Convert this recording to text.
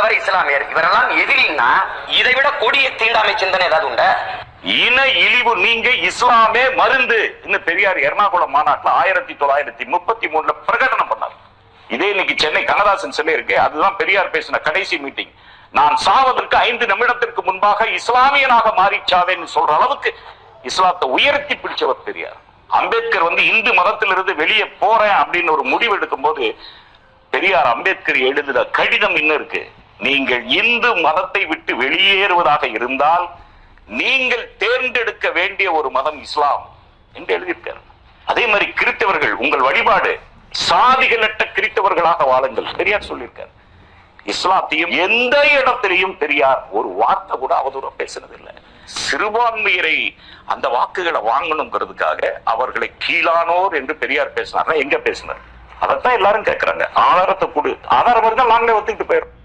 மூத்தவர் இஸ்லாமியர் இவரெல்லாம் எதிரின்னா இதை விட கொடிய தீண்டாமை சிந்தனை ஏதாவது உண்டா? இன இழிவு நீங்க இஸ்லாமே மருந்து. இன்னும் பெரியார் எர்ணாகுளம் மாநாட்டுல ஆயிரத்தி தொள்ளாயிரத்தி முப்பத்தி மூணுல பிரகடனம் பண்ணார். இதே இன்னைக்கு சென்னை கனதாசன் சிலை இருக்கு அதுதான் பெரியார் பேசின கடைசி மீட்டிங் நான் சாவதற்கு ஐந்து நிமிடத்திற்கு முன்பாக இஸ்லாமியனாக மாறி சாவேன்னு சொல்ற அளவுக்கு இஸ்லாத்தை உயர்த்தி பிடிச்சவர் பெரியார். அம்பேத்கர் வந்து இந்து மதத்திலிருந்து வெளியே போறேன் அப்படின்னு ஒரு முடிவு எடுக்கும் போது பெரியார் அம்பேத்கர் எழுதுற கடிதம் இன்னும் இருக்கு. நீங்கள் இந்து மதத்தை விட்டு வெளியேறுவதாக இருந்தால் நீங்கள் தேர்ந்தெடுக்க வேண்டிய ஒரு மதம் இஸ்லாம் என்று எழுதியிருக்கார். அதே மாதிரி கிறித்தவர்கள் உங்கள் வழிபாடு சாதிகளற்ற கிறித்தவர்களாக வாழுங்கள் பெரியார் சொல்லியிருக்கார். இஸ்லாத்தையும் எந்த இடத்திலையும் பெரியார் ஒரு வார்த்தை கூட அவதூறம் பேசினதில்லை. சிறுபான்மையரை அந்த வாக்குகளை வாங்கணுங்கிறதுக்காக அவர்களை கீழானோர் என்று பெரியார் பேசினார். எங்க பேசினார்? அதைத்தான் எல்லாரும் கேட்கிறாங்க. ஆதாரத்தை கொடு. ஆதாரம் இருந்தால் நாங்களே ஒத்துக்கிட்டு போயிடும்